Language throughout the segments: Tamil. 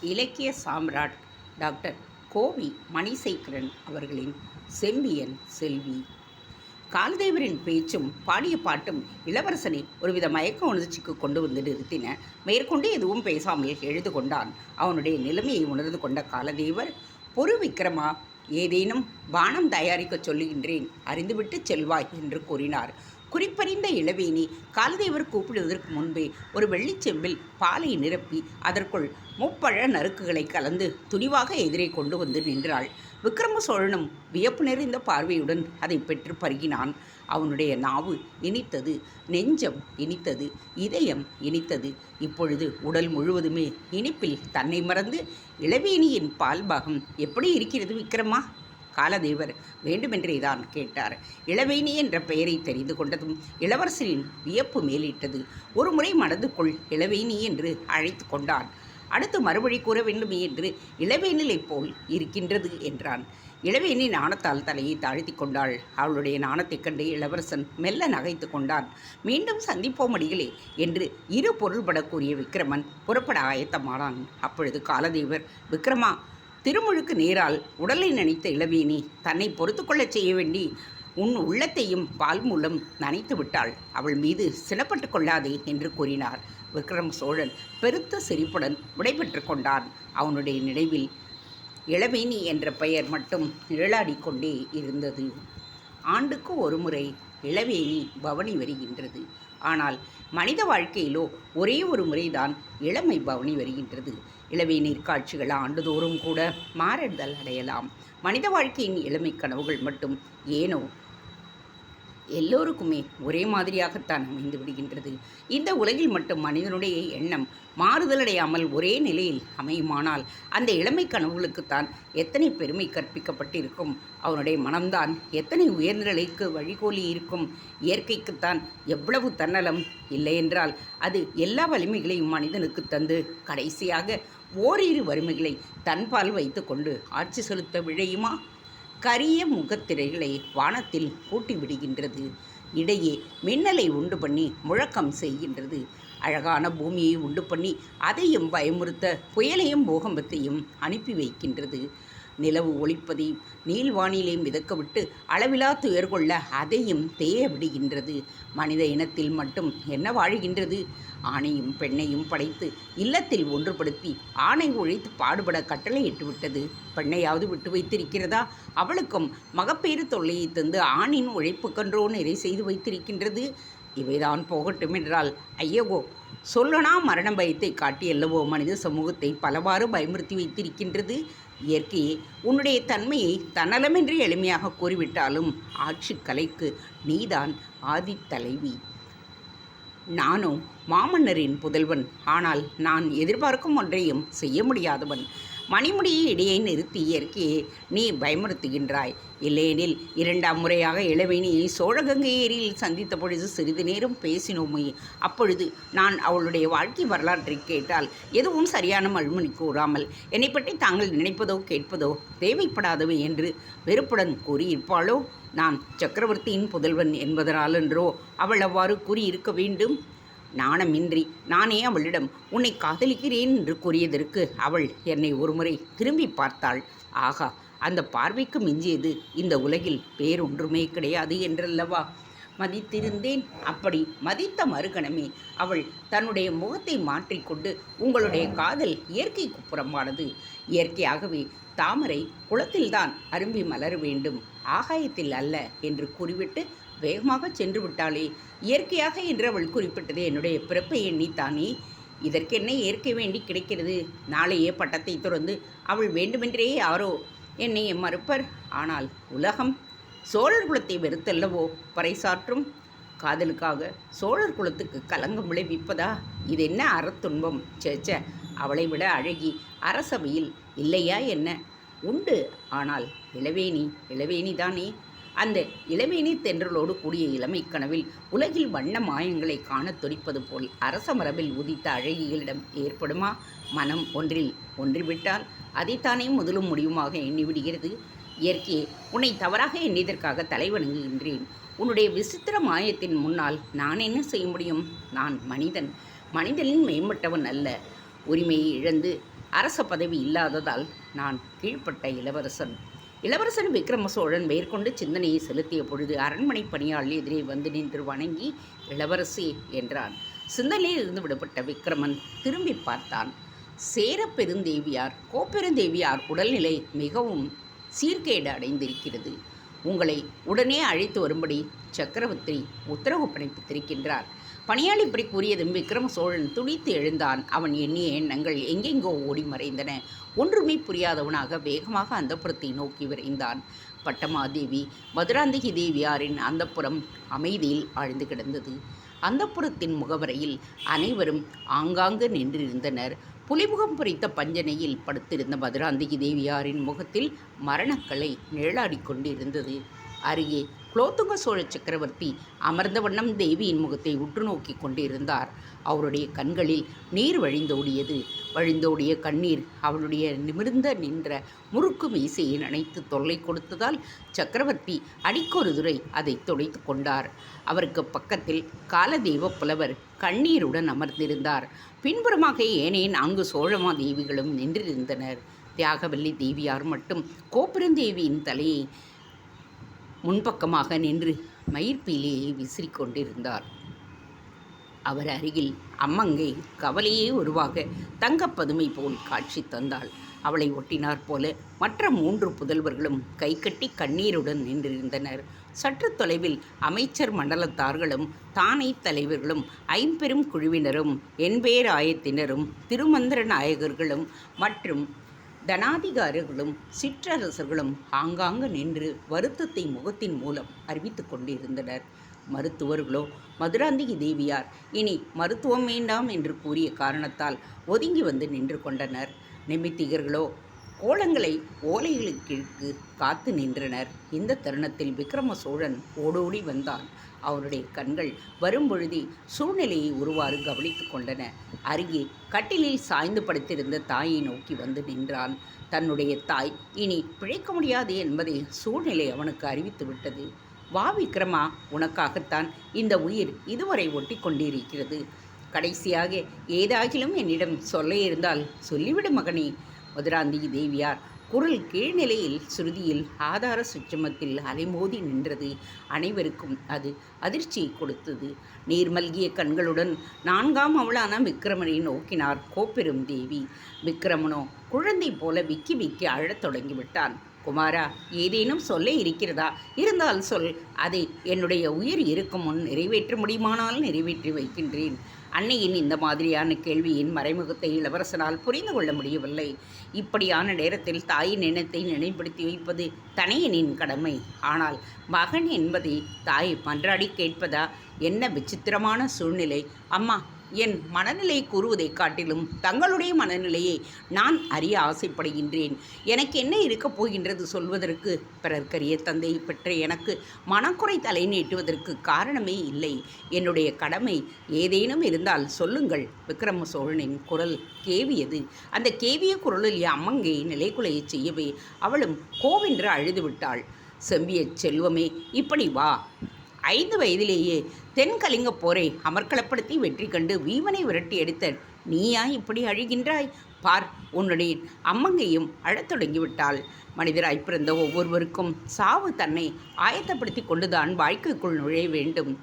இலக்கிய சாம்ராட் டாக்டர் கோவி மணிசேகரன் அவர்களின் செம்பியன் செல்வி. கால்தேவரின் பேச்சும் பாடிய பாட்டும் இளவரசனை ஒருவித மயக்க உணர்ச்சிக்கு கொண்டு வந்து நிறுத்தின. மேற்கொண்டு எதுவும் பேசாமல் எழுது கொண்டான். அவனுடைய நிலைமையை உணர்ந்து கொண்ட காலதேவர் பொறு விக்ரமா ஏதேனும் பானம் தயாரிக்கச் சொல்லுகின்றேன். அறிந்துவிட்டு செல்வாய் என்று கூறினார். குறிப்பறிந்த இளவேணி காலதேவர் கூப்பிடுவதற்கு முன்பே ஒரு வெள்ளிச்செம்பில் பாலை நிரப்பி அதற்குள் முப்பழ நறுக்குகளை கலந்து துணிவாக எதிரே கொண்டு வந்து நின்றாள். விக்ரம சோழனும் வியப்பு நிறைந்த பார்வையுடன் அதை பெற்று பருகினான். அவனுடைய நாவு இனித்தது நெஞ்சம் இனித்தது இதயம் இனித்தது. இப்பொழுது உடல் முழுவதுமே இனிப்பில் தன்னை மறந்து இளவேணியின் பால்பாகம் எப்படி இருக்கிறது விக்ரமா? காலதேவர் வேண்டுமென்றேதான் கேட்டார். இளவேணி என்ற பெயரை தெரிந்து கொண்டதும் இளவரசரின் வியப்பு மேலிட்டது. ஒரு முறை மனதுக்குள் இளவேணி என்று அழைத்து கொண்டான். அடுத்து மறுபடி கூற வேண்டுமே என்று இளவேனிலை போல் இருக்கின்றது என்றான். இளவேணி நாணத்தால் தலையை தாழ்த்தி கொண்டாள். அவளுடைய நாணத்தைக் கண்டு இளவரசன் மெல்ல நகைத்து கொண்டான். மீண்டும் சந்திப்போம் அடிகளே என்று இரு பொருள்பட கூறிய விக்ரமன் புறப்பட ஆயத்தமானான். அப்பொழுது காலதேவர் விக்ரமா திருமுழுக்கு நேரால் உடலை நினைத்த இளவேணி தன்னை பொறுத்து கொள்ளச் செய்ய வேண்டி உன் உள்ளத்தையும் பால் மூலம் நனைத்து விட்டாள். அவள் மீது சினப்பட்டு கொள்ளாதே என்று கூறினார். விக்ரம் சோழன் பெருத்த சிரிப்புடன் விடைபெற்று கொண்டான். அவனுடைய நினைவில் இளவேணி என்ற பெயர் மட்டும் நிழலாடிக்கொண்டே இருந்தது. ஆண்டுக்கு ஒரு முறை இளவேணி பவனி வருகின்றது. ஆனால் மனித வாழ்க்கையிலோ ஒரே ஒரு முறைதான் இளமை பவனி வருகின்றது. இளவேநீர் காட்சிகள் ஆண்டுதோறும் கூட மாறுதல் அடையலாம். மனித வாழ்க்கையின் இளமை கனவுகள் மட்டும் ஏனோ? எல்லோருக்குமே ஒரே மாதிரியாகத்தான் அமைந்து விடுகின்றது. இந்த உலகில் மட்டும் மனிதனுடைய எண்ணம் மாறுதலடையாமல் ஒரே நிலையில் அமையுமானால் அந்த இளமை கனவுகளுக்குத்தான் எத்தனை பெருமை கற்பிக்கப்பட்டிருக்கும்? அவனுடைய மனம்தான் எத்தனை உயர்நிலைக்கு வழிகோலி இருக்கும்? இயற்கைக்குத்தான் எவ்வளவு தன்னலம் இல்லையென்றால் அது எல்லா வலிமைகளையும் மனிதனுக்கு தந்து கடைசியாக ஓரிரு வறுமைகளை தன்பால் வைத்து கொண்டு ஆட்சி செலுத்த விழையுமா? கரிய முகத்திரைகளை வானத்தில் பூட்டி விடுகின்றது இடையே மின்னலை உண்டு பண்ணி முழக்கம் செய்கின்றது. அழகான பூமியை உண்டு பண்ணி அதையும் பயமுறுத்த புயலையும் பூகம்பத்தையும் அனுப்பி வைக்கின்றது. நிலவு ஒளிப்பதையும் நீள்வானிலையும் மிதக்க விட்டு அளவிலா துயர்கொள்ள அதையும் தேய விடுகின்றது. மனித இனத்தில் மட்டும் என்ன வாழுகின்றது? ஆணையும் பெண்ணையும் படைத்து இல்லத்தில் ஒன்றுபடுத்தி ஆணை ஒழித்து பாடுபட கட்டளையிட்டு விட்டது பெண்ணையாவது விட்டு வைத்திருக்கிறதா? அவளுக்கும் மகப்பேறு தொல்லையை தந்து ஆணின் உழைப்புக்கன்றோ நிறை செய்து வைத்திருக்கின்றது. இவைதான் போகட்டும் என்றால் ஐயகோ சொல்லனா மரண பயத்தை காட்டியல்லவோ? மனித சமூகத்தை பலவாறு பயமுறுத்தி வைத்திருக்கின்றது. இயற்கையே உன்னுடைய தன்மையை தன்னலமின்றி எளிமையாக கூறிவிட்டாலும் ஆட்சி கலைக்கு நீதான் ஆதித்தலைவி. நானும் மாமன்னரின் புதல்வன். ஆனால் நான் எதிர்பார்க்கும் ஒன்றையும் செய்ய முடியாதவன். மணிமுடியை இடையே நிறுத்தி இயற்கையே நீ பயமுறுத்துகின்றாய். இல்லையெனில் இரண்டாம் முறையாக இளவேணியை சோழகங்கை ஏரியில் சந்தித்த பொழுது சிறிது நேரம் பேசினோமே. அப்பொழுது நான் அவளுடைய வாழ்க்கை வரலாற்றை கேட்டால் எதுவும் சரியான மழுமணி கூறாமல் என்னை பற்றி தாங்கள் நினைப்பதோ கேட்பதோ தேவைப்படாதவை என்று வெறுப்புடன் கூறியிருப்பாளோ? நான் சக்கரவர்த்தியின் புதல்வன் என்பதனாலென்றோ? அவள் அவ்வாறு கூறியிருக்க வேண்டும். நாணமின்றி நானே அவளிடம் உன்னை காதலிக்கிறேன் என்று கூறியதற்கு அவள் என்னை ஒருமுறை திரும்பி பார்த்தாள். ஆகா அந்த பார்வைக்கு மிஞ்சியது இந்த உலகில் பேரொன்றுமே கிடையாது என்றல்லவா? மதித்திருந்தேன். அப்படி மதித்த மறுகணமே அவள் தன்னுடைய முகத்தை மாற்றிக்கொண்டு உங்களுடைய காதல் இயற்கைக்கு புறம்பானது இயற்கையாகவே தாமரை குளத்தில்தான் அரும்பி மலர வேண்டும். ஆகாயத்தில் அல்ல என்று கூறிவிட்டு வேகமாக சென்று விட்டாளே இயற்கையாக என்று அவள் குறிப்பிட்டது என்னுடைய பிறப்பை எண்ணித்தானே? இதற்கென்ன இயற்கை வேண்டி கிடைக்கிறது? நாளையே பட்டத்தை துறந்து அவள் வேண்டுமென்றே யாரோ என்னை மறுப்பர். ஆனால் உலகம் சோழர் குலத்தை வெறுத்தல்லவோ? பறைசாற்றும் காதலுக்காக சோழர் குலத்துக்கு கலங்கம் விளைவிப்பதா? இது என்ன அறத்துன்பம்? சேச்ச அவளை விட அழகி அரசவையில் இல்லையா என்ன? உண்டு. ஆனால் இளவேணி இளவேணி தானே? அந்த இளவேணி தென்றலோடு கூடிய இளமை கனவில் உலகில் வண்ண மாயங்களை காணத் துடிப்பது போல் அரச மரபில் உதித்த அழகிகளிடம் ஏற்படுமா? மனம் ஒன்றில் ஒன்றிவிட்டால் அதைத்தானே முதலும் முடிவுமாக எண்ணிவிடுகிறது. இயற்கையே உன்னை தவறாக எண்ணியதற்காக தலைவணங்குகின்றேன் உன்னுடைய விசித்திர மாயத்தின் முன்னால் நான் என்ன செய்ய முடியும்? நான் மனிதன். மனிதனின் மேம்பட்டவன் அல்ல. உரிமையை இழந்து அரச பதவி இல்லாததால் நான் கீழ்ப்பட்ட இளவரசன். இளவரசன் விக்ரம சோழன் மேற்கொண்டு சிந்தனையை செலுத்திய பொழுது அரண்மனை பணியாளி எதிரே வந்து நின்று வணங்கி இளவரசி என்றான். சிந்தனையில் இருந்து விடுபட்ட விக்ரமன் திரும்பி பார்த்தான். சேர பெருந்தேவியார் கோப்பெருந்தேவியார் உடல்நிலை மிகவும் சீர்கேடு அடைந்திருக்கிறது. உங்களை உடனே அழைத்து வரும்படி சக்கரவர்த்தி உத்தரவு பிறப்பித்திருக்கின்றார். பணியாளி இப்படி கூறியதும் விக்ரம சோழன் துடித்து எழுந்தான். அவன் எண்ணிய எண்ணங்கள் எங்கெங்கோ ஓடி மறைந்தன. ஒன்றுமே புரியாதவனாக வேகமாக அந்தப்புறத்தை நோக்கி விரைந்தான். பட்டமாதேவி மதுராந்தகி தேவியாரின் அந்தப்புறம் அமைதியில் ஆழ்ந்து கிடந்தது. அந்தப்புறத்தின் முகவரையில் அனைவரும் ஆங்காங்கு நின்றிருந்தனர். புலிமுகம் பொறித்த பஞ்சனையில் படுத்திருந்த மதுராந்தகி தேவியாரின் முகத்தில் மரணக்கலை நிழலாடிக் கொண்டிருந்தது அருகே குலோத்துங்க சோழ சக்கரவர்த்தி அமர்ந்த வண்ணம் தேவியின் முகத்தை உற்று நோக்கி கொண்டிருந்தார். அவருடைய கண்களில் நீர் வழிந்தோடியது. வழிந்தோடிய கண்ணீர் அவளுடைய நிமிர்ந்த நின்ற முறுக்கு மீசையை நினைத்து தொல்லை கொடுத்ததால் சக்கரவர்த்தி அடிக்கொரு துறை அதை துடைத்து கொண்டார். அவருக்கு பக்கத்தில் காலதெய்வ புலவர் கண்ணீருடன் அமர்ந்திருந்தார். பின்புறமாக ஏனைய நான்கு சோழமா தேவிகளும் நின்றிருந்தனர். தியாகவல்லி தேவியார் மட்டும் கோபுரந்தேவியின் தலையை முன்பக்கமாக நின்று மயிர்பீலியை விசிறிக் கொண்டிருந்தார் அவர் அருகில் அம்மங்கை கவலையே உருவாக தங்கப்பதுமை போல் காட்சி தந்தாள். அவளை ஒட்டினார் போல மற்ற மூன்று புதல்வர்களும் கைகட்டி கண்ணீருடன் நின்றிருந்தனர். சற்று தொலைவில் அமைச்சர் மண்டலத்தார்களும் தானை தலைவர்களும் ஐம்பெரும் குழுவினரும் என்பேர் ஆயத்தினரும் திருமந்திர நாயகர்களும் மற்றும் தனாதிகாரிகளும் சிற்றரசர்களும் ஆங்காங்கு நின்று வருத்தத்தை முகத்தின் மூலம் அறிவித்து கொண்டிருந்தனர். மருத்துவர்களோ மதுராந்தகி தேவியார் இனி மருத்துவம் வேண்டாம் என்று கூறிய காரணத்தால் ஒதுங்கி வந்து நின்று கொண்டனர். நிமித்திகர்களோ கோலங்களை ஓலைகளுக்கு காத்து நின்றனர். இந்த தருணத்தில் விக்ரம சோழன் ஓடோடி வந்தான். அவருடைய கண்கள் வரும்பொழுதே சூழ்நிலையை ஒருவாறு கவனித்து கொண்டன. அருகே கட்டிலில் சாய்ந்து படுத்திருந்த தாயை நோக்கி வந்து நின்றான். தன்னுடைய தாய் இனி பிழைக்க முடியாது என்பதை சூழ்நிலை அவனுக்கு அறிவித்து விட்டது. வா விக்ரமா உனக்காகத்தான் இந்த உயிர் இதுவரை ஒட்டி கொண்டிருக்கிறது. கடைசியாக ஏதாகிலும் என்னிடம் சொல்ல இருந்தால் சொல்லிவிடு மகனே. மதுராந்தி தேவியார். குரல் கீழ்நிலையில் சுருதியில் ஆதார சுச்சமத்தில் அலைமோதி நின்றது. அனைவருக்கும் அது அதிர்ச்சியை கொடுத்தது. நீர்மல்கிய கண்களுடன் நான்காம் அவளான விக்ரமனை நோக்கினார் கோப்பெரும் தேவி. விக்ரமனோ குழந்தை போல விக்கி விக்கி அழத் தொடங்கிவிட்டான். குமாரா ஏதேனும் சொல்ல இருக்கிறதா? இருந்தால் சொல். அதை என்னுடைய உயிர் இருக்கும் முன் நிறைவேற்ற முடியுமானால் நிறைவேற்றி வைக்கின்றேன். அன்னையின் இந்த மாதிரியான கேள்வியின் மறைமுகத்தை இளவரசனால் புரிந்து கொள்ள முடியவில்லை. இப்படியான நேரத்தில் தாயின் எண்ணத்தை நினைப்படுத்தி வைப்பது தனையனின் கடமை. ஆனால் மகன் என்பதை தாய் மன்றாடி கேட்பதா? என்ன விசித்திரமான சூழ்நிலை. அம்மா என் மனநிலை கூறுவதைக் காட்டிலும் தங்களுடைய மனநிலையை நான் அறிய ஆசைப்படுகின்றேன். எனக்கு என்ன இருக்கப் போகின்றது சொல்வதற்கு பிறர்க்கரிய தந்தை பெற்ற எனக்கு மனக்குறை தலை நீட்டுவதற்கு காரணமே இல்லை. என்னுடைய கடமை ஏதேனும் இருந்தால் சொல்லுங்கள். விக்ரம சோழனின் குரல் கேவியது. அந்த கேவிய குரலில் அம்மங்கை நிலைக்குலையச் செய்யவே அவளும் கோவென்று அழுதுவிட்டாள் செம்பிய செல்வமே இப்படி வா. ஐந்து வயதிலேயே தென்கலிங்க போரை அமர்க்களப்படுத்தி வெற்றி கண்டு வீமனை விரட்டி எடுத்த நீயா இப்படி அழுகின்றாய்? பார் உன்னுடைய அம்மங்கையும் அழத் தொடங்கிவிட்டாள். மனிதராய் பிறந்த ஒவ்வொருவருக்கும் சாவு தன்னை ஆயத்தப்படுத்தி கொண்டுதான் வாழ்க்கைக்குள் நுழைய வேண்டும்.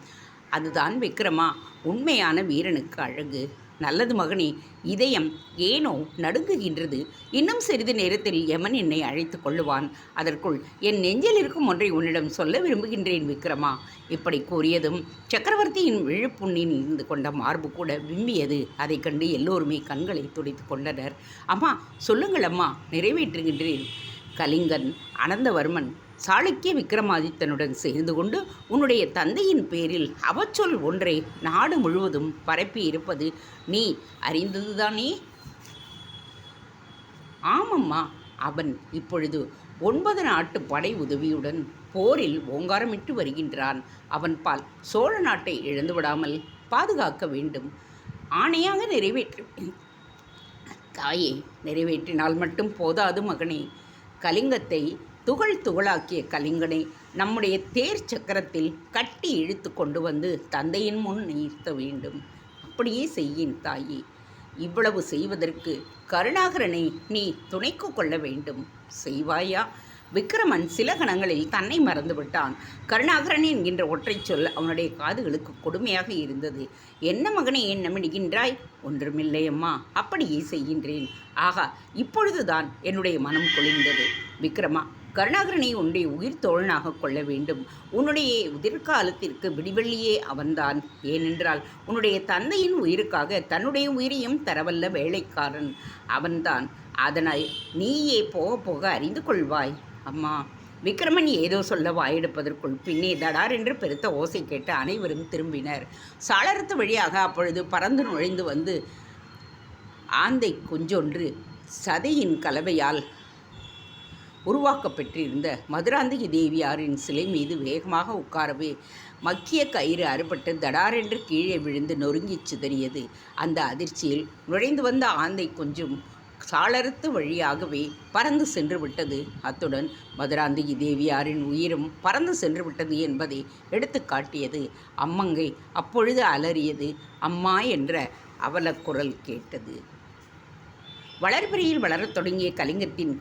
அதுதான் விக்ரமா உண்மையான வீரனுக்கு அழகு. நல்லது மகனே இதயம் ஏனோ நடுங்குகின்றது. இன்னும் சிறிது நேரத்தில் யமன் என்னை அழைத்து கொள்ளுவான். அதற்குள் என் நெஞ்சில் இருக்கும் ஒன்றை உன்னிடம் சொல்ல விரும்புகின்றேன் விக்ரமா. இப்படி கூறியதும் சக்கரவர்த்தியின் விழுப்புண்ணின் இருந்து கொண்ட மார்பு கூட விம்மியது. அதைக் கண்டு எல்லோருமே கண்களை துடைத்து கொண்டனர். அம்மா சொல்லுங்கள் அம்மா நிறைவேற்றுகின்றேன். கலிங்கன் அனந்தவர்மன் சாளுக்கிய விக்ரமாதித்தனுடன் சேர்ந்து கொண்டு உன்னுடைய தந்தையின் பேரில் அவச்சொல் ஒன்றை நாடு முழுவதும் பரப்பி இருப்பது நீ அறிந்ததுதானே? ஆமம்மா அவன் இப்பொழுது ஒன்பது நாட்டு படை உதவியுடன் போரில் ஓங்காரமிட்டு வருகின்றான். அவன் பால் சோழ நாட்டை இழந்து விடாமல் பாதுகாக்க வேண்டும். ஆணையாக நிறைவேற்று தாயே நிறைவேற்றினால் மட்டும் போதாது மகனே. கலிங்கத்தை துகள் துகளாக்கிய கலிங்கனை நம்முடைய தேர் சக்கரத்தில் கட்டி இழுத்து கொண்டு வந்து தந்தையின் முன் நிறுத்த வேண்டும். அப்படியே செய்யின் தாயே. இவ்வளவு செய்வதற்கு கருணாகரனை நீ துணைக்கு கொள்ள வேண்டும். செய்வாயா? விக்ரமன் சில கணங்களில் தன்னை மறந்துவிட்டான் கருணாகரன் என்கின்ற ஒற்றைச் சொல் அவனுடைய காதுகளுக்கு கொடுமையாக இருந்தது. என்ன மகனே என்ன நம்பிடுகின்றாய் ஒன்றுமில்லை அம்மா. அப்படியே செய்கின்றேன். ஆகா இப்பொழுதுதான் என்னுடைய மனம் குளிர்ந்தது. விக்ரமா கருணாகரனை உன்னுடைய உயிர் தோழனாக கொள்ள வேண்டும். உன்னுடைய எதிர்காலத்திற்கு விடிவெள்ளியே அவன்தான். ஏனென்றால் உன்னுடைய தந்தையின் உயிருக்காக தன்னுடைய உயிரையும் தரவல்ல வேலைக்காரன் அவன்தான். அதனால் நீயே போக போக அறிந்து கொள்வாய். அம்மா விக்ரமன் ஏதோ சொல்ல வாயெடுப்பதற்குள் பின்னே தடார் என்று பெருத்த ஓசை கேட்டு அனைவரும் திரும்பினர். சாளரத்து வழியாக அப்பொழுது பறந்து நுழைந்து வந்து ஆந்தை குஞ்சொன்று சதையின் கலவையால் உருவாக்கப்பட்டிருந்த மதுராந்தகி தேவியாரின் சிலை மீது வேகமாக உட்காரவே மக்கிய கயிறு அறுபட்டு தடாரென்று கீழே விழுந்து நொறுங்கிச் சிதறியது. அந்த அதிர்ச்சியில் நுழைந்து வந்த ஆந்தை கொஞ்சம் சாளரத்து வழியாகவே பறந்து சென்று விட்டது. அத்துடன் மதுராந்தகி தேவியாரின் உயிரும் பறந்து சென்று விட்டது என்பதை எடுத்து காட்டியது. அம்மங்கை அப்பொழுது அலறியது. அம்மா என்ற அவலக்குரல் கேட்டது. வளர்பிறையில் வளரத் தொடங்கிய கலிங்கத்தின்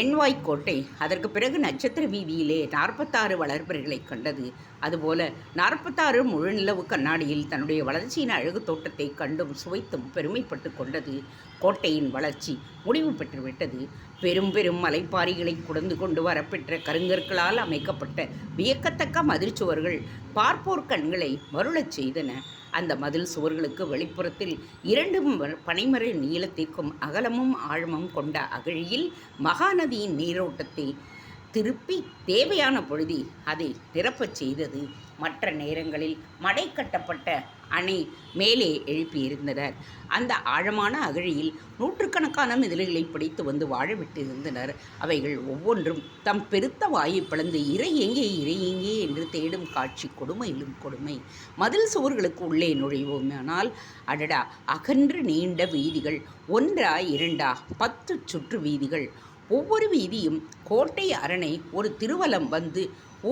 எண்வாய்க்கோட்டை அதற்கு பிறகு நட்சத்திர வீதியிலே நாற்பத்தாறு வளர்பிறைகளை கண்டது. அதுபோல நாற்பத்தாறு முழுநிலவு கண்ணாடியில் தன்னுடைய வளர்ச்சியின் அழகு தோட்டத்தை கண்டும் சுவைத்தும் பெருமைப்பட்டு கொண்டது. கோட்டையின் வளர்ச்சி முடிவு பெற்றுவிட்டது. பெரும் பெரும் மலைப்பாரிகளை குடந்து கொண்டு வரப்பெற்ற கருங்கற்களால் அமைக்கப்பட்ட வியக்கத்தக்க மதிர்ச்சுவர்கள் பார்ப்போர் கண்களை மருளச் செய்தன. அந்த மதில் சுவர்களுக்கு வெளிப்புறத்தில் இரண்டு ம- பனைமர நீளத்திற்கும் அகலமும் ஆழமும் கொண்ட அகழியில் மகாநதியின் நீரோட்டத்தை திருப்பி தேவையான பொழுதி அதை நிரப்பச் செய்தது. மற்ற நேரங்களில் மடை கட்டப்பட்ட அணை மேலே எழுப்பியிருந்தனர். அந்த ஆழமான அகழியில் நூற்றுக்கணக்கான மிதலைகளை பிடித்து வந்து வாழ விட்டிருந்தனர். அவைகள் ஒவ்வொன்றும் தம் பெருத்த வாயை பிளந்து இறை எங்கே இறை எங்கே என்று தேடும் காட்சி கொடுமையிலும் கொடுமை. மதில் சுவர்களுக்கு உள்ளே நுழைவோமானால் அடடா அகன்று நீண்ட வீதிகள் ஒன்றா இரண்டா பத்து சுற்று வீதிகள். ஒவ்வொரு வீதியும் கோட்டை அரணை ஒரு திருவலம் வந்து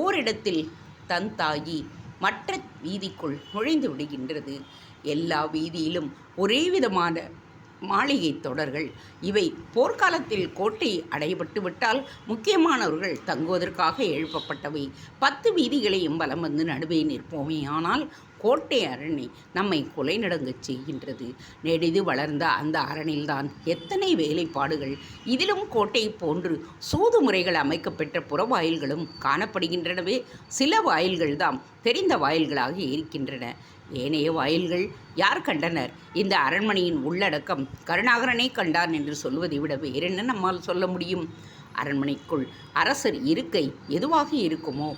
ஓரிடத்தில் தந்தாகி மற்ற வீதிக்குள் நுழைந்து விடுகின்றது. எல்லா வீதியிலும் ஒரே விதமான மாளிகை தொடர்கள். இவை போர்க்காலத்தில் கோட்டை அடைபட்டு விட்டால் முக்கியமானவர்கள் தங்குவதற்காக எழுப்பப்பட்டவை. பத்து வீதிகளையும் பலம் வந்து நடுவே நிற்போமே. ஆனால் கோட்டை அரணை நம்மை கொலை நடங்கச் செய்கின்றது. நெடிது வளர்ந்த அந்த அரணில்தான் எத்தனை வேலைப்பாடுகள். இதிலும் கோட்டை போன்று சூது முறைகள் அமைக்கப்பெற்ற புறவாயில்களும் காணப்படுகின்றனவே. சில வாயில்கள்தாம் தெரிந்த வாயில்களாக இருக்கின்றன. ஏனைய வாயில்கள் யார் கண்டனர்? இந்த அரண்மனையின் உள்ளடக்கம் கருணாகரனே கண்டான் என்று சொல்வதை விட வேறென்ன நம்மால் சொல்ல முடியும்? அரண்மனைக்குள் அரசர் இருக்கை எதுவாக இருக்குமோ?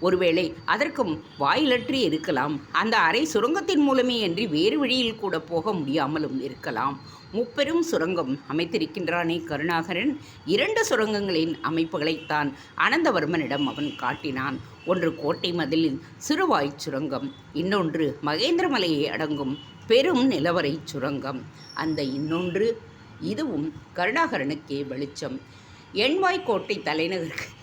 ஒருவேளை அதற்கும் வாயிலற்றி இருக்கலாம். அந்த அறை சுரங்கத்தின் மூலமே அன்றி வேறு வழியில் கூட போக முடியாமலும் இருக்கலாம். முப்பெரும் சுரங்கம் அமைத்திருக்கின்றானே கருணாகரன். இரண்டு சுரங்கங்களின் அமைப்புகளைத்தான் அனந்தவர்மனிடம் அவன் காட்டினான். ஒன்று கோட்டை மதிலின் சிறுவாய் சுரங்கம் இன்னொன்று மகேந்திரமலையை அடங்கும் பெரும் நிலவரை சுரங்கம். அந்த இன்னொன்று இதுவும் கருணாகரனுக்கே வெளிச்சம். எண்வாய்க்கோட்டை தலைநகருக்கு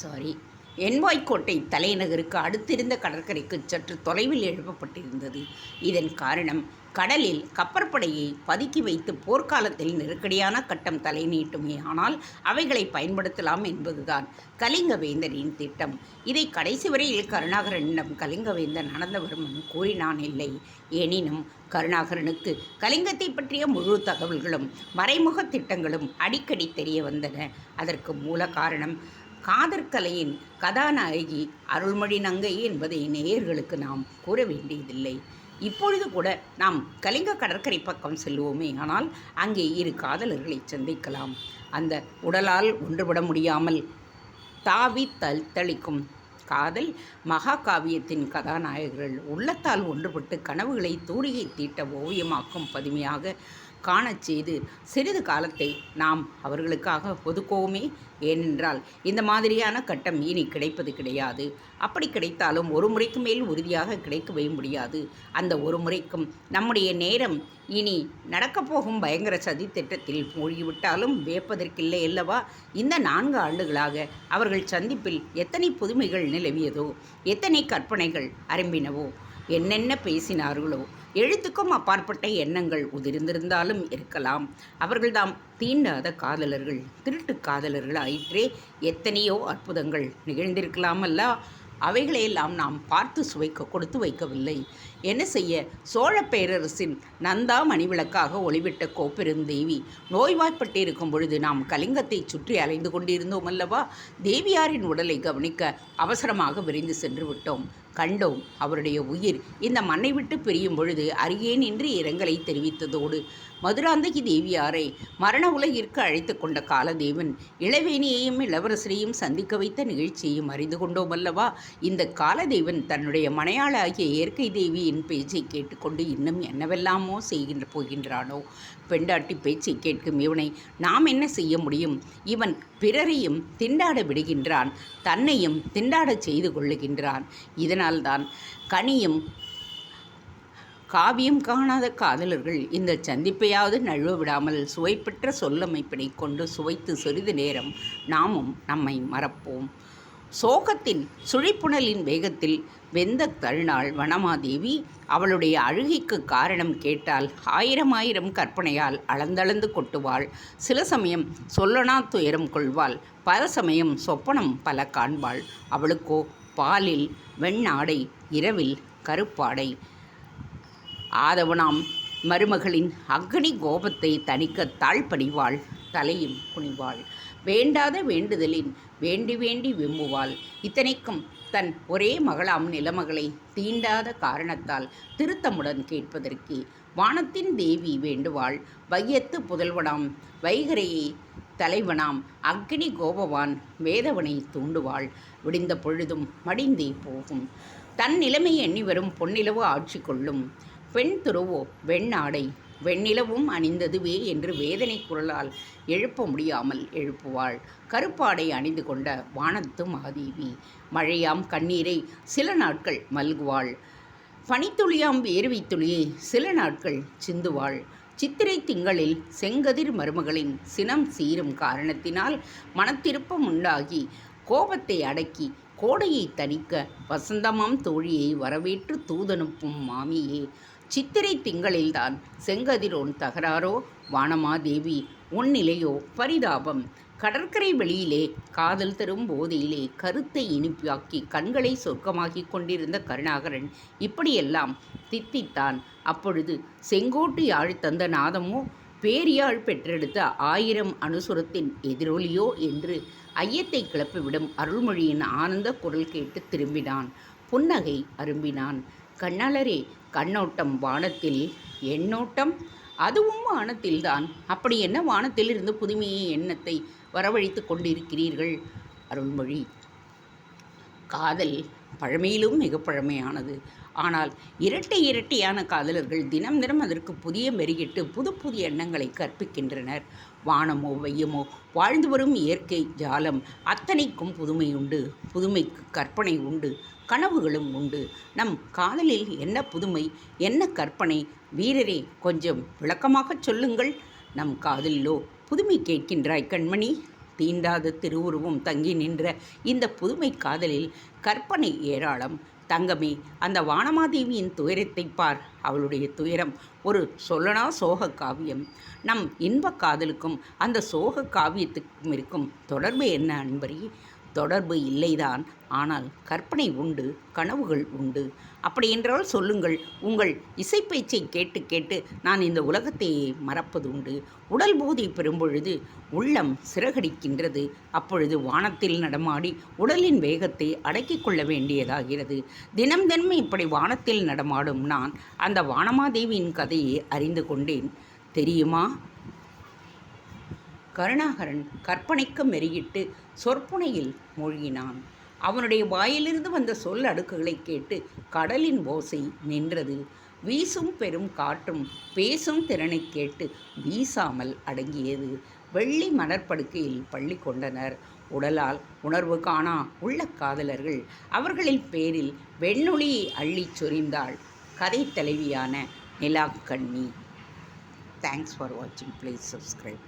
சாரி. என்வாய்க்கோட்டை தலைநகருக்கு அடுத்திருந்த கடற்கரைக்கு சற்று தொலைவில் எழுப்பப்பட்டிருந்தது. இதன் காரணம் கடலில் கப்பற்படையை பதுக்கி வைத்து போர்க்காலத்தில் நெருக்கடியான கட்டம் தலை நீட்டுமே ஆனால் அவைகளை பயன்படுத்தலாம் என்பதுதான் கலிங்கவேந்தரின் திட்டம். இதை கடைசி வரையில் கருணாகரனிடம் கலிங்கவேந்தன் அனந்தவர்மன் கூறினான் இல்லை. எனினும் கருணாகரனுக்கு கலிங்கத்தை பற்றிய முழு தகவல்களும் மறைமுக திட்டங்களும் அடிக்கடி தெரிய வந்தன. அதற்கு மூல காரணம் காதற்கலையின் கதாநாயகி அருள்மொழி நங்கை என்பதை நேயர்களுக்கு நாம் கூற வேண்டியதில்லை. இப்பொழுது கூட நாம் கலிங்க கடற்கரை பக்கம் செல்வோமே. ஆனால் அங்கே இரு காதலர்களை சந்திக்கலாம். அந்த உடலால் ஒன்றுபட முடியாமல் தாவி தல் தளிக்கும் காதல் மகாகாவியத்தின் கதாநாயகர்கள் உள்ளத்தால் ஒன்றுபட்டு கனவுகளை தூரிகை தீட்ட ஓவியமாக்கும் பதுமையாக காணச் செய்து சிறிது காலத்தை நாம் அவர்களுக்காக ஒதுக்கோமே ஏனென்றால் இந்த மாதிரியான கட்டம் இனி கிடைப்பது கிடையாது. அப்படி கிடைத்தாலும் ஒரு முறைக்கு மேல் உறுதியாக கிடைக்கவே முடியாது. அந்த ஒரு முறைக்கும் நம்முடைய நேரம் இனி நடக்கப் போகும் பயங்கர சதி திட்டத்தில் மூழ்கிவிட்டாலும் வேப்பதற்கில்லை அல்லவா? இந்த நான்கு ஆண்டுகளாக அவர்கள் சந்திப்பில் எத்தனை புதுமைகள் நிலவியதோ எத்தனை கற்பனைகள் அரம்பினவோ என்னென்ன பேசினார்களோ எழுத்துக்கும் அப்பாற்பட்ட எண்ணங்கள் உதிர்ந்திருந்தாலும் இருக்கலாம். அவர்கள்தாம் தீண்டாத காதலர்கள் திருட்டு காதலர்கள் ஆயிற்றே எத்தனையோ அற்புதங்கள் நிகழ்ந்திருக்கலாமல்ல. அவைகளையெல்லாம் நாம் பார்த்து சுவைக்க கொடுத்து வைக்கவில்லை. என்ன செய்ய? சோழ பேரரசின் நந்தா மணிவிளக்காக ஒளிவிட்ட கோப்பெருந்தேவி நோய்வாய்ப்பட்டிருக்கும் பொழுது நாம் கலிங்கத்தை சுற்றி அலைந்து கொண்டிருந்தோம் அல்லவா தேவியாரின் உடலை கவனிக்க அவசரமாக விரைந்து சென்று விட்டோம். கண்டோம் அவருடைய உயிர். இந்த மண்ணை விட்டு பிரியும் பொழுது அறியேன் என்று இரங்கலை தெரிவித்ததோடு மதுராந்தகி தேவியாரை மரண உலகிற்கு அழைத்து கொண்ட காலதேவன் இளவேணியையும் இளவரசரையும் சந்திக்க வைத்த நிகழ்ச்சியையும் அறிந்து கொண்டோம் அல்லவா? இந்த காலதேவன் தன்னுடைய மனையாளாகிய இயற்கை தேவியின் பேச்சை கேட்டுக்கொண்டு இன்னும் என்னவெல்லாமோ செய்கின்ற போகின்றானோ? பெண்டாட்டி பேச்சை கேட்கும் இவனை நாம் என்ன செய்ய முடியும்? இவன் பிறரையும் திண்டாட விடுகின்றான் தன்னையும் திண்டாடச் செய்து கொள்ளுகின்றான். இதனால்தான் கனியும் காவியம் காணாத காதலர்கள் இந்த சந்திப்பையாவது நழுவ விடாமல் சுவைப்பெற்ற சொல்லமைப்பினை கொண்டு சுவைத்து சிறிது நேரம் நாமும் நம்மை மறப்போம். சோகத்தின் சுழிப்புணலின் வேகத்தில் வெந்த தழுநாள் வனமாதேவி அவளுடைய அழுகைக்கு காரணம் கேட்டால் ஆயிரம் ஆயிரம் கற்பனையால் அளந்தளந்து கொட்டுவாள். சில சமயம் சொல்லனா துயரம் கொள்வாள். பல சமயம் சொப்பனம் பல காண்பாள். அவளுக்கோ பாலில் வெண்ணாடை இரவில் கருப்பாடை. ஆதவனாம் மருமகளின் அக்னி கோபத்தை தணிக்க தாழ்பணிவாள். தலையும் குனிவாள். வேண்டாத வேண்டுதலின் வேண்டி வேண்டி விம்முவாள். இத்தனைக்கும் தன் ஒரே மகளாம் நிலமகளை தீண்டாத காரணத்தால் திருத்தமுடன் கேட்பதற்கு வானத்தின் தேவி வேண்டுவாள். வையத்து புதல்வனாம் வைகரையை தலைவனாம் அக்னி கோபவான் வேதவனை தூண்டுவாள். விடிந்த பொழுதும் மடிந்தே போகும். தன் நிலைமை எண்ணி வரும் பொன்னிலவு ஆட்சி கொள்ளும் பெண் துருவோ வெண்ணாடை வெண்ணிலவும் அணிந்ததுவே என்று வேதனை குரலால் எழுப்ப முடியாமல் எழுப்புவாள். கருப்பாடை அணிந்து கொண்ட வானத்து மாதேவி மழையாம் கண்ணீரை சில நாட்கள் மல்குவாள். பனித்துளியாம் வேர்வை துளியை சில நாட்கள் சிந்துவாள். சித்திரை திங்களில் செங்கதிர் மருமகளின் சினம் சீரும் காரணத்தினால் மனத்திருப்பம் உண்டாகி கோபத்தை அடக்கி கோடையை தணிக்க வசந்தமாம் தோழியை வரவேற்று தூதனுப்பும் மாமியே. சித்திரை திங்களில்தான் செங்கதிரோன் தகராறோ? வானமாதேவி உன் நிலையோ பரிதாபம். கடற்கரை வெளியிலே காதல் தரும் போதையிலே கருத்தை இனிப்பாக்கி கண்களை சொர்க்கமாக்கி கொண்டிருந்த கருணாகரன் இப்படியெல்லாம் தித்தித்தான். அப்பொழுது செங்கோட்டு யாழ் தந்த நாதமோ? பேரியாழ் பெற்றெடுத்த ஆயிரம் அனுசுரத்தின் எதிரொலியோ? என்று ஐயத்தை கிளப்பிவிடும் அருள்மொழியின் ஆனந்த குரல் கேட்டு திரும்பினான். புன்னகை அரும்பினான். கண்ணாளரே கண்ணோட்டம் வானத்தில். எண்ணோட்டம் அதுவும் வானத்தில்தான். அப்படி என்ன வானத்தில் இருந்து புதுமையை எண்ணத்தை வரவழைத்து கொண்டிருக்கிறீர்கள்? அருள்மொழி. காதல் பழமையிலும் மிக பழமையானது. ஆனால் இரட்டை இரட்டையான காதலர்கள் தினம் தினம் அதற்கு புதிய மெருகிட்டு புது புதிய எண்ணங்களை கற்பிக்கின்றனர். வானமோ வையமோ வாழ்ந்து வரும் இயற்கை ஜாலம் அத்தனைக்கும் புதுமை உண்டு புதுமைக்கு கற்பனை உண்டு. கனவுகளும் உண்டு. நம் காதலில் என்ன புதுமை என்ன கற்பனை வீரரே கொஞ்சம் விளக்கமாகச் சொல்லுங்கள். நம் காதலிலோ புதுமை கேட்கின்றாய் கண்மணி. தீண்டாத திருவுருவம் தங்கி நின்ற இந்த புதுமை காதலில் கற்பனை ஏராளம். தங்கமே அந்த வானமாதேவியின் துயரத்தை பார். அவளுடைய துயரம் ஒரு சொல்லனா சோக காவியம். நம் இன்ப காதலுக்கும் அந்த சோக காவியத்துக்கும் இருக்கும் தொடர்பு என்ன அன்பரே? தொடர்பு இல்லைதான். ஆனால் கற்பனை உண்டு கனவுகள் உண்டு. அப்படி என்றால் சொல்லுங்கள் உங்கள் இசைப்பேச்சை கேட்டு கேட்டு நான் இந்த உலகத்தையே மறப்பது உண்டு. உடல் போதை பெறும்பொழுது உள்ளம் சிறகடிக்கின்றது. அப்பொழுது வானத்தில் நடமாடி உடலின் வேகத்தை அடக்கிக் கொள்ள வேண்டியதாகிறது. தினம் தினம் இப்படி வானத்தில் நடமாடும் நான் அந்த வானமாதேவியின் கதையை அறிந்து கொண்டேன். தெரியுமா? கருணாகரன் கற்பனைக்கு மெருகிட்டு சொற்புனையில் மூழ்கினான். அவனுடைய வாயிலிருந்து வந்த சொல் அடுக்குகளை கேட்டு கடலின் ஓசை நின்றது. வீசும் பெரும் காற்றும் பேசும் திறனை கேட்டு வீசாமல் அடங்கியது. வெள்ளி மணற்படுக்கையில் பள்ளி கொண்டனர். உடலால் உணர்வு காணா உள்ள காதலர்கள். அவர்களின் பேரில் வெண்ணொளியை அள்ளிச் சொரிந்தாள் கதை தலைவியான நிலாக்கண்ணி. தேங்க்ஸ் ஃபார் வாட்சிங் ப்ளீஸ் சப்ஸ்கிரைப்